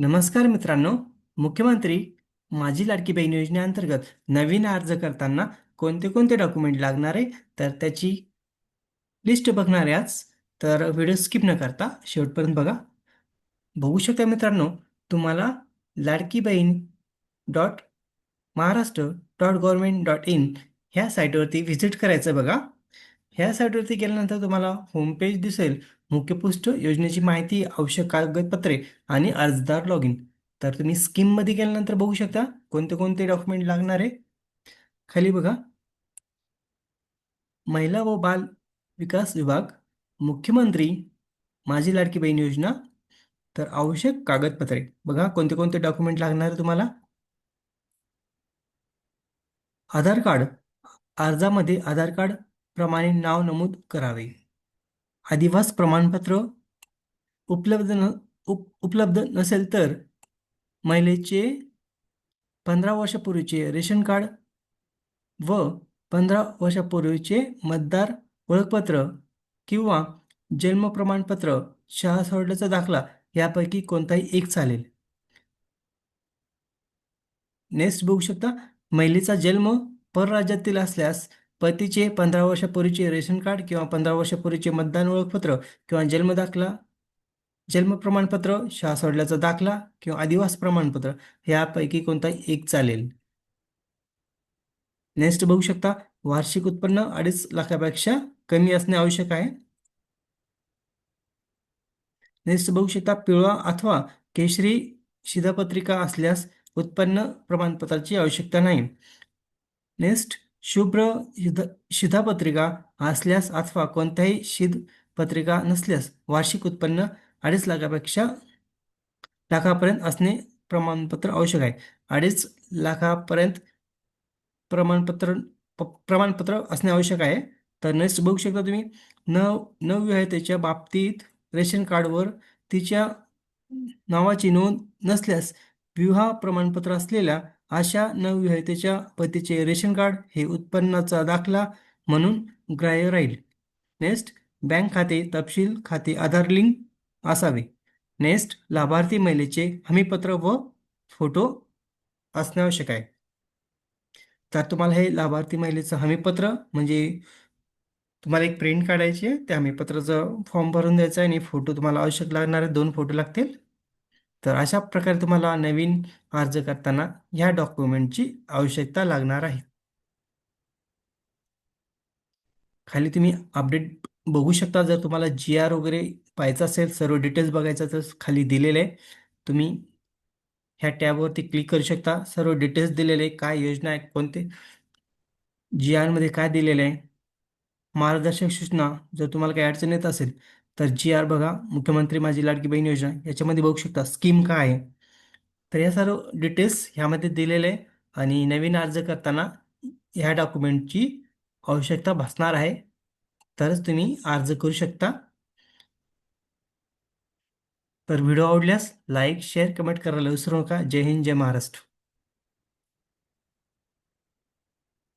नमस्कार मित्रांनो. मुख्यमंत्री माझी लाडकी बहीण योजनेअंतर्गत नवीन अर्ज करताना कोणते कोणते डॉक्युमेंट लागणार आहे? तर त्याची लिस्ट बघणार याच तर व्हिडिओ स्किप न करता शेवटपर्यंत बघा. बघू शकता मित्रांनो तुम्हाला Ladki Bahin dot Maharashtra dot government dot in ह्या साईटवरती व्हिजिट करायचं बघा. ह्या साईटवरती गेल्यानंतर तुम्हाला होमपेज दिसेल. मुख्य पृष्ठ योजनेची माहिती आवश्यक कागदपत्रे आणि अर्जदार लॉग इन तर तुम्ही स्कीममध्ये गेल्यानंतर बघू शकता कोणते कोणते डॉक्युमेंट लागणार आहे. खाली बघा. महिला व बाल विकास विभाग मुख्यमंत्री माझी लाडकी बहीण योजना. तर आवश्यक कागदपत्रे. बघा कोणते कोणते डॉक्युमेंट लागणार आहे तुम्हाला. आधार कार्ड. अर्जामध्ये आधार कार्ड प्रमाणे नाव नमूद करावे. अधिवास प्रमाणपत्र उपलब्ध न उप उपलब्ध नसेल तर महिलेचे पंधरा वर्षापूर्वीचे रेशन कार्ड व पंधरा वर्षापूर्वीचे मतदार ओळखपत्र किंवा जन्म प्रमाणपत्र शाळा सोडल्याचा दाखला यापैकी कोणताही एक चालेल. नेक्स्ट बघू शकता महिलेचा जन्म परराज्यातील असल्यास पतीचे पंधरा वर्षापूर्वीचे रेशन कार्ड किंवा पंधरा वर्षापूर्वीचे मतदान ओळखपत्र किंवा जन्म दाखला जन्म प्रमाणपत्र शाळा सोडल्याचा दाखला किंवा आदिवास प्रमाणपत्र यापैकी कोणता एक चालेल? नेक्स्ट बघू शकता वार्षिक उत्पन्न अडीच लाखापेक्षा कमी असणे आवश्यक आहे. नेक्स्ट बघू शकता पिवळा अथवा केशरी शिधापत्रिका असल्यास उत्पन्न प्रमाणपत्राची आवश्यकता नाही. नेक्स्ट शुभ्र शिध शिधापत्रिका असल्यास अथवा कोणत्याही शिध पत्रिका नसल्यास वार्षिक उत्पन्न अडीच लाखापेक्षा लाखापर्यंत असणे प्रमाणपत्र आवश्यक आहे. अडीच लाखापर्यंत प्रमाणपत्र प्रमाणपत्र असणे आवश्यक आहे. तर नेक्स्ट बघू शकता तुम्ही न नवविवाहितेच्या बाबतीत रेशन कार्डवर तिच्या नावाची नोंद नसल्यास विवाह प्रमाणपत्र असलेल्या अशा नवविवाहितेच्या पतीचे रेशन कार्ड हे उत्पन्नाचा दाखला म्हणून ग्राह्य राहील. नेक्स्ट बँक खाते तपशील खाते आधार लिंक असावे. नेक्स्ट लाभार्थी महिलेचे हमीपत्र व फोटो असणे आवश्यक आहे. तर तुम्हाला हे लाभार्थी महिलेचं हमीपत्र म्हणजे तुम्हाला एक प्रिंट काढायची आहे. त्या हमीपत्राचं फॉर्म भरून द्यायचा आहे आणि फोटो तुम्हाला आवश्यक लागणारे दोन फोटो लागतील. तर अशा प्रकारे तुम्हाला नवीन अर्ज करताना ह्या डॉक्युमेंटची आवश्यकता लागणार आहे. खाली तुम्ही अपडेट बघू शकता जर तुम्हाला जी आर वगैरे पाहायचं असेल सर्व डिटेल्स बघायचं तर खाली दिलेले आहे. तुम्ही ह्या टॅबवरती क्लिक करू शकता. सर्व डिटेल्स दिलेले आहे काय योजना आहे कोणते? जी आरमध्ये काय दिलेलं आहे? मार्गदर्शक सूचना जर तुम्हाला काही अडचण येत असेल तर जी आर बघा मुख्यमंत्री माझी लाडकी बहीण योजना याच्यामध्ये बघू शकता स्कीम काय आहे. तर या सर्व डिटेल्स ह्यामध्ये दिलेले आहे आणि नवीन अर्ज करताना ह्या डॉक्युमेंटची आवश्यकता भासणार आहे. तरच तुम्ही अर्ज करू शकता. तर व्हिडिओ आवडल्यास लाईक शेअर कमेंट करायला विसरू नका. जय हिंद जय महाराष्ट्र.